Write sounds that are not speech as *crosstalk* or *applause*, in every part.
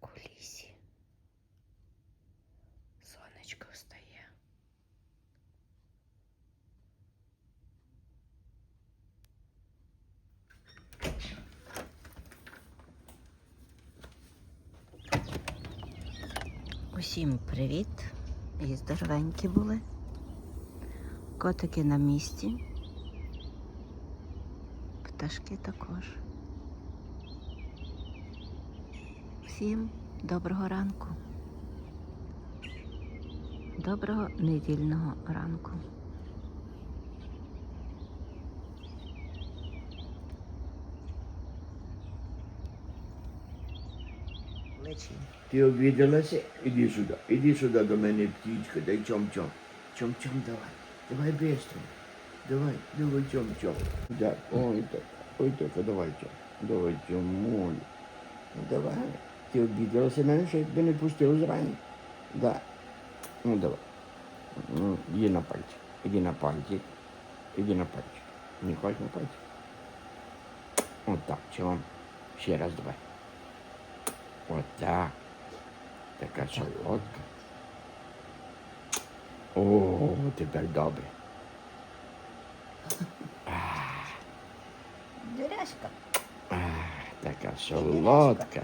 у лісі. Сонечко встає. Усім привіт! І здоровенькі були. Котики на місці. Пташки також. Всім доброго ранку. Доброго недільного ранку. Лечі. Ти обідалася? Іди сюди, іди сюди до мене, птічка, дай чом-чом. Чом-чом давай. Давай быстро. Давай, давай чом-чом. Да, ой так, ой так, давай чом. Давай чом, мой. Ну давай. Ти обідалася на мене, що я тебе не пустив зрані. Да. Ну давай. Ну, Іди на пальчик. Іди на пальчик. Іди на пальчик. Не хочеш на пальчик? От так, чом. Ще раз давай. От так. Така солодка. О, тепер добре. Дуряшка. Така солодка.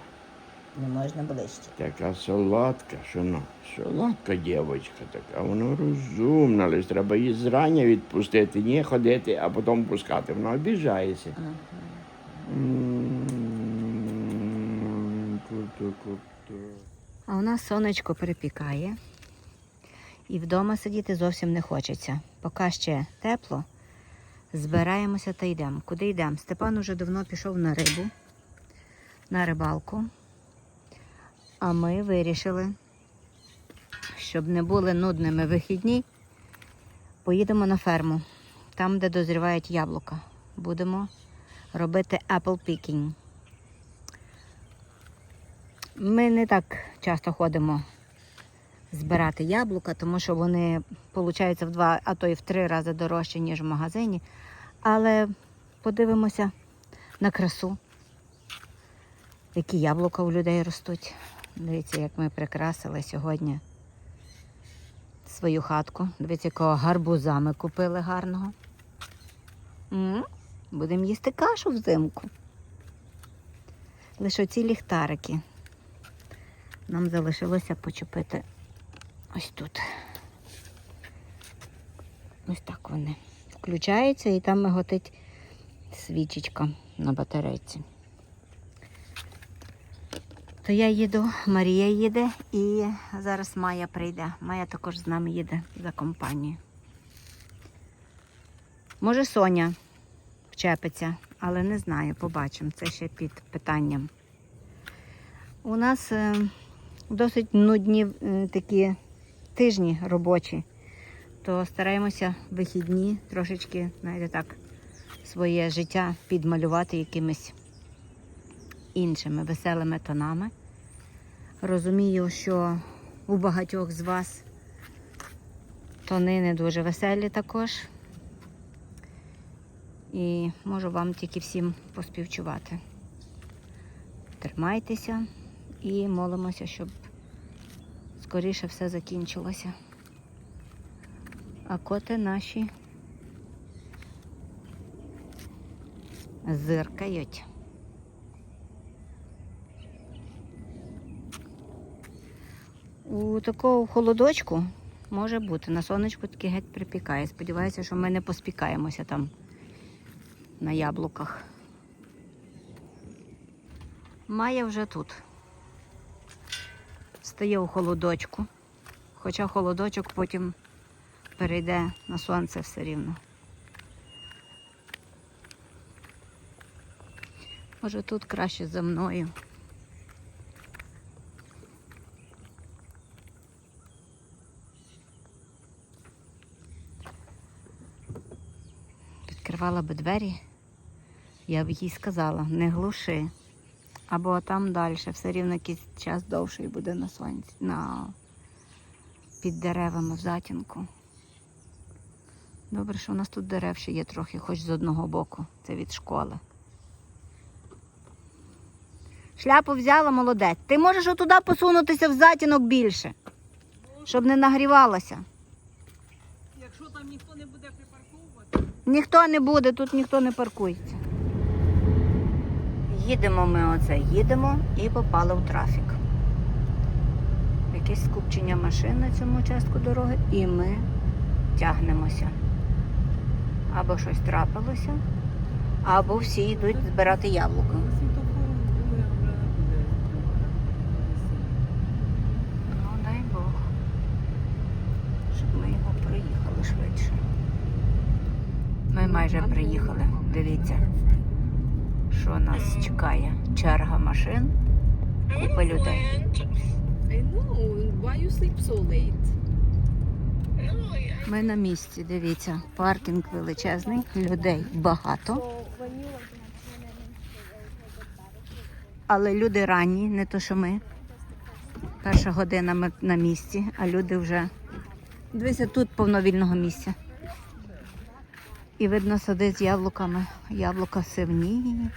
Не можна ближче. Така солодка, що ну, солодка дівчинка така, вона розумна, лише треба її зрання відпустити, не ходити, а потім пускати. Вона обіжається. Круто-круто. А у нас сонечко перепікає. І вдома сидіти зовсім не хочеться. Поки ще тепло, збираємося та йдемо. Куди йдемо? Степан уже давно пішов на рибу, на рибалку. А ми вирішили, щоб не були нудними вихідні, поїдемо на ферму, там, де дозрівають яблука. Будемо робити apple picking. Ми не так часто ходимо збирати яблука, тому що вони получаються в два, а то і в три рази дорожче, ніж в магазині. Але подивимося на красу, які яблука у людей ростуть. Дивіться, як ми прикрасили сьогодні свою хатку. Дивіться, якого гарбуза ми купили гарного. Будемо їсти кашу взимку. Лише ці ліхтарики. Нам залишилося почепити ось тут. Ось так вони. Включаються і там миготить свічечка на батарейці. То я їду, Марія їде і зараз Майя прийде. Майя також з нами їде за компанію. Може, Соня вчепиться, але не знаю, побачимо. Це ще під питанням. У нас е, досить нудні е, такі тижні робочі, то стараємося вихідні трошечки, знаєте так, своє життя підмалювати якимись іншими веселими тонами. Розумію, що у багатьох з вас тони не дуже веселі також. І можу вам тільки всім поспівчувати. Тримайтеся і молимося, щоб скоріше все закінчилося. А коти наші зиркають. У такого холодочку може бути. На сонечку таки геть припікає. Сподіваюся, що ми не поспікаємося там на яблуках. Майя вже тут. Стає у холодочку. Хоча холодочок потім перейде на сонце все рівно. Може тут краще за мною. Відкривала би двері, я б їй сказала, не глуши. Або там далі, все рівно якийсь час довший буде на сонці, на... під деревами в затінку. Добре, що у нас тут дерев ще є трохи, хоч з одного боку. Це від школи. Шляпу взяла, молодець. Ти можеш отуди посунутися в затінок більше, щоб не нагрівалося. Якщо там ніхто не буде Ніхто не буде, тут ніхто не паркується. Їдемо ми оце, їдемо і попали в трафік. Якесь скупчення машин на цьому участку дороги, і ми тягнемося. Або щось трапилося, або всі йдуть збирати яблука. Ну, дай Бог, щоб ми його проїхали швидше. Ми майже приїхали. Дивіться, що нас чекає. Черга машин, купа людей. Late? Ми на місці, дивіться, паркінг величезний, людей багато. Але люди ранні, не то що ми. Перша година ми на місці, а люди вже. Дивися, тут повновільного місця. І видно сади з яблуками. Яблука сивні.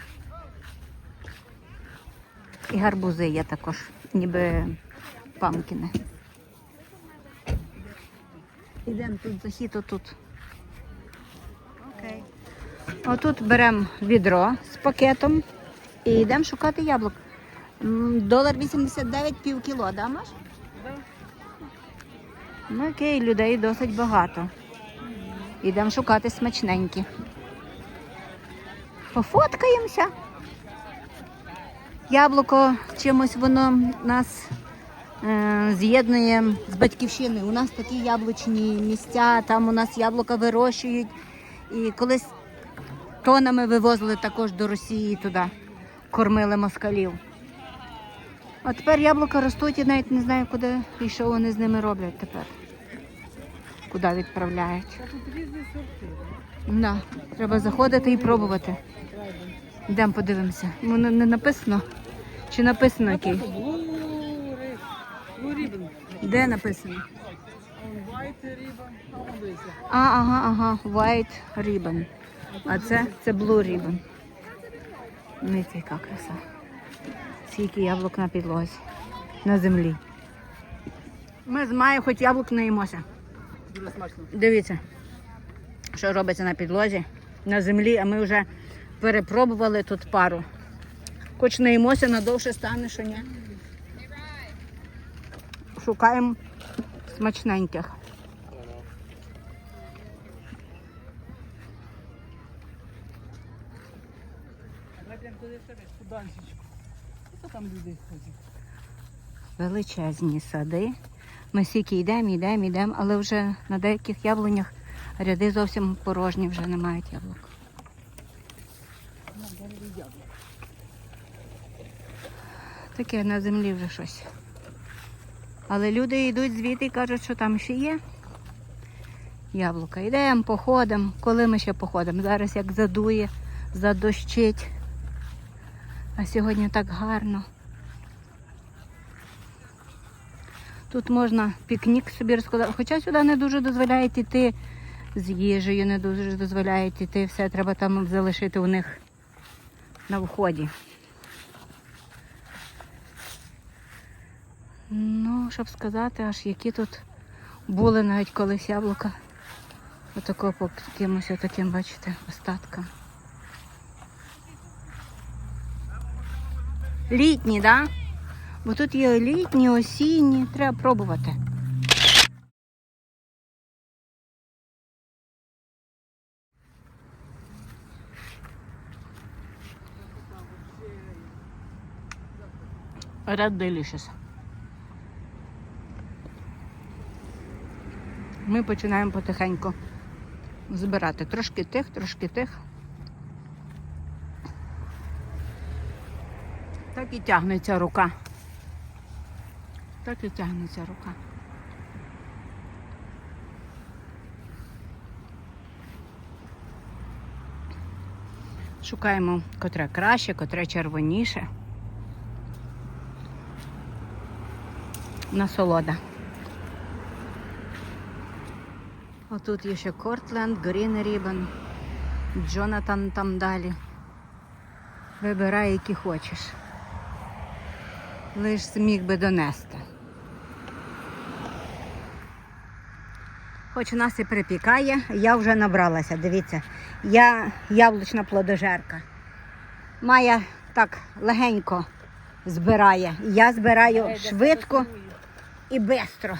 І гарбузи є також, ніби памкіни. Ідемо тут захід, отут. Окей. Отут беремо відро з пакетом і йдемо шукати яблук. Долар 89 пів кіло, да, Маш? Ну окей, людей досить багато. Йдемо шукати смачненькі. Пофоткаємося. Яблуко чимось воно нас е, з'єднує з батьківщиною. У нас такі яблучні місця, там у нас яблука вирощують. І колись тонами вивозили також до Росії туди, кормили москалів. А тепер яблука ростуть і навіть не знаю, куди і що вони з ними роблять тепер. Куди відправляють. Тут різні сорти. Да, треба заходити і пробувати. Йдемо подивимося. Воно не написано. Чи написано який? Ribbon. Де написано? А ага, ага, white ribbon. А це, це blue ribbon. Дивіться, яка краса. Скільки яблук на підлозі. На землі. Ми з Маю хоч яблук не їмося. Дуже смачно. Дивіться, що робиться на підлозі, на землі, а ми вже перепробували тут пару. Хоч не надовше стане, що ні. Шукаємо смачненьких. Ми прям туди себе, куданчичку. Хто там люди ходять? Величезні сади. Ми стільки йдемо, йдемо, йдемо, але вже на деяких яблунях ряди зовсім порожні, вже не мають яблук. Таке на землі вже щось. Але люди йдуть звідти і кажуть, що там ще є яблука. Йдемо, походимо. Коли ми ще походимо? Зараз як задує, задощить. А сьогодні так гарно. Тут можна пікнік собі розкладати. Хоча сюди не дуже дозволяють іти з їжею, не дуже дозволяють іти. Все треба там залишити у них на вході. Ну, щоб сказати, аж які тут були навіть колись яблука. Отако по якимось отаким, бачите, остаткам. Літні, так? Да? Бо тут є літні, осінні, треба пробувати. Red Delicious. Ми починаємо потихеньку збирати. Трошки тих, трошки тих. Так і тягнеться рука. Так і тягнеться рука. Шукаємо котре краще, котре червоніше. Насолода. Отут є ще Кортленд, Green Ribbon, Джонатан там далі. Вибирай, які хочеш. Лиш зміг би донести. Хоч у нас і припікає, я вже набралася. Дивіться, я яблучна плодожерка. Майя так легенько збирає. Я збираю швидко і швидко.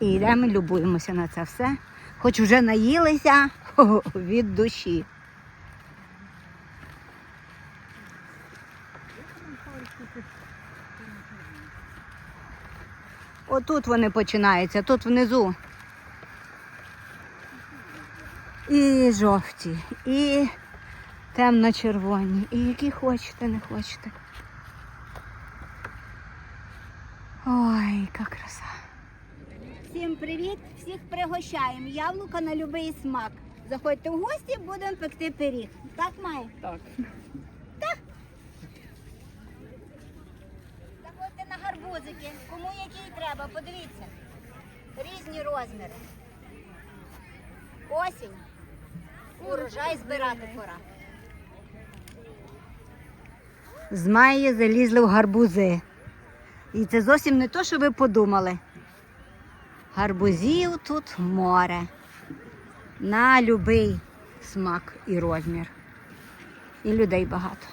І йдемо, любуємося на це все. Хоч вже наїлися *laughs* від душі. Отут вони починаються, тут внизу. І жовті, і темно-червоні, і які хочете, не хочете. Ой, яка краса. Всім привіт! Всіх пригощаємо. Яблука на будь-який смак. Заходьте в гості, будемо пекти пиріг. Так, має? Так. Заходьте на гарбузики. Кому який треба, подивіться. Різні розміри. Осінь. Урожай збирати пора. З залізли в гарбузи. І це зовсім не то, що ви подумали. Гарбузів тут море. На любий смак і розмір. І людей багато.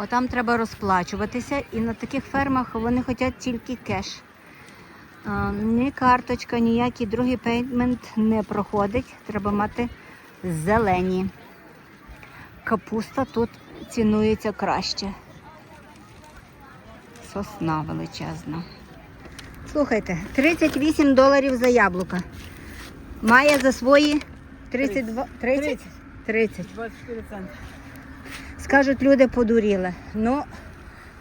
Отам треба розплачуватися, і на таких фермах вони хочуть тільки кеш. Ні карточка, ніякий другий пеймент не проходить. Треба мати зелені. Капуста тут цінується краще. Сосна величезна. Слухайте, 38 доларів за яблука. Має за свої 32, 30? 30. 24 центи. Скажуть, люди подуріли. Ну,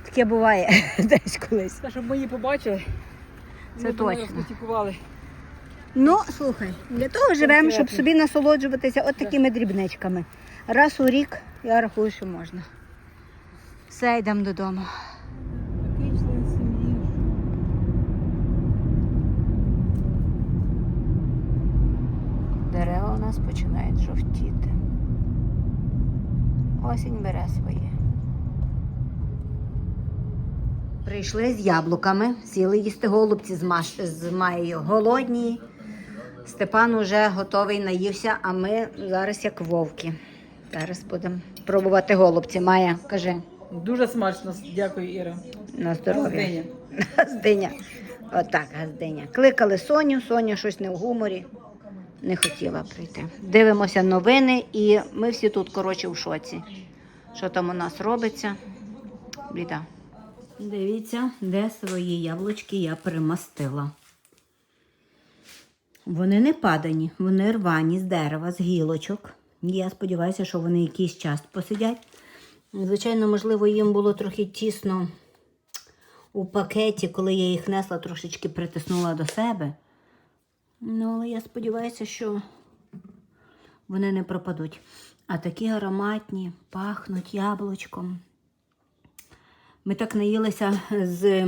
таке буває *laughs* десь колись. Та, щоб ми її побачили. Це ми точно. Ну, слухай, для того живемо, щоб собі насолоджуватися от такими дрібничками. Раз у рік я рахую, що можна. Все, йдемо додому. Дерева у нас починають жовтіти. Осінь бере своє. Прийшли з яблуками, сіли їсти голубці з, маш... з Маєю. Голодні. Степан уже готовий наївся, а ми зараз як вовки. Зараз будемо пробувати голубці. Майя, кажи, Дуже смачно, дякую, Іра. на здоров'я. Здиня. Газдиня. Отак, газдиня. Кликали Соню, Соня щось не в гуморі. Не хотіла прийти. Дивимося новини, і ми всі тут, коротше, в шоці. Що там у нас робиться? Біда. Дивіться, де свої яблучки я примастила. Вони не падані, вони рвані з дерева, з гілочок. Я сподіваюся, що вони якийсь час посидять. Звичайно, можливо, їм було трохи тісно у пакеті, коли я їх несла, трошечки притиснула до себе. Ну, але я сподіваюся, що вони не пропадуть. А такі ароматні, пахнуть яблучком. Ми так наїлися з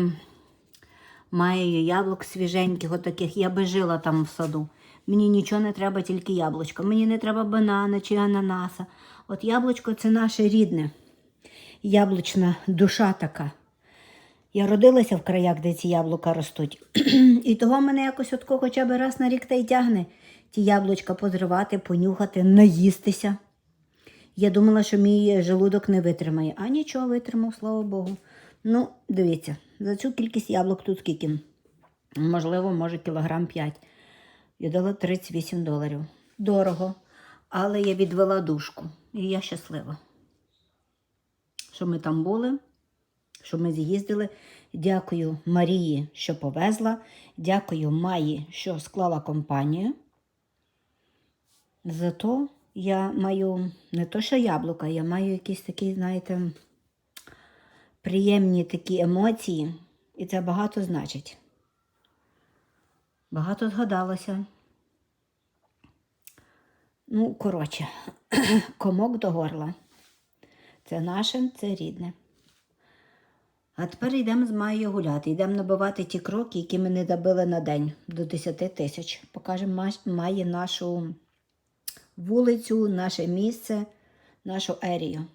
Маєю яблук свіженьких, отаких. Я би жила там в саду. Мені нічого не треба, тільки яблучко. Мені не треба банана чи ананаса. От яблучко це наше рідне. Яблучна душа така. Я родилася в краях, де ці яблука ростуть. *clears throat* І того мене якось от хоча б раз на рік та й тягне ті яблучка позривати, понюхати, наїстися. Я думала, що мій желудок не витримає, а нічого витримав, слава Богу. Ну, дивіться, за цю кількість яблук тут скільки? Можливо, може, кілограм 5. Я дала 38 доларів. Дорого. Але я відвела душку. І я щаслива, що ми там були що ми з'їздили. Дякую Марії, що повезла. Дякую Маї, що склала компанію. Зато я маю не то, що яблука, я маю якісь такі, знаєте, приємні такі емоції, і це багато значить. Багато згадалося. Ну, коротше, *clears throat* комок до горла. Це наше, це рідне. А тепер йдемо з Маєю гуляти. Йдемо набивати ті кроки, які ми не добили на день до 10 тисяч. Покажемо Маї нашу вулицю, наше місце, нашу ерію.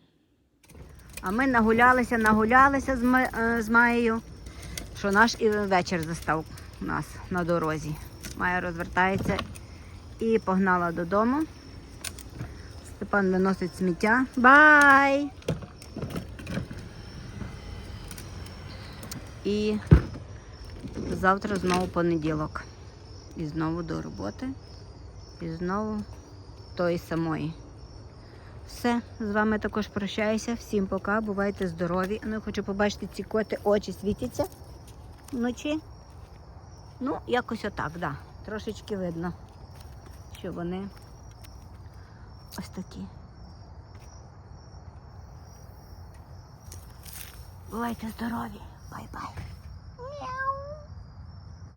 А ми нагулялися, нагулялися з, е, з Маєю, що наш і вечір застав нас на дорозі. Майя розвертається і погнала додому. Степан виносить сміття. Бай! І завтра знову понеділок. І знову до роботи. І знову тої самої. Все, з вами також прощаюся. Всім пока, бувайте здорові. Ну, я хочу побачити ці коти, очі світяться вночі. Ну, якось отак, так. Да. Трошечки видно, що вони ось такі. Бувайте здорові. Bay bay.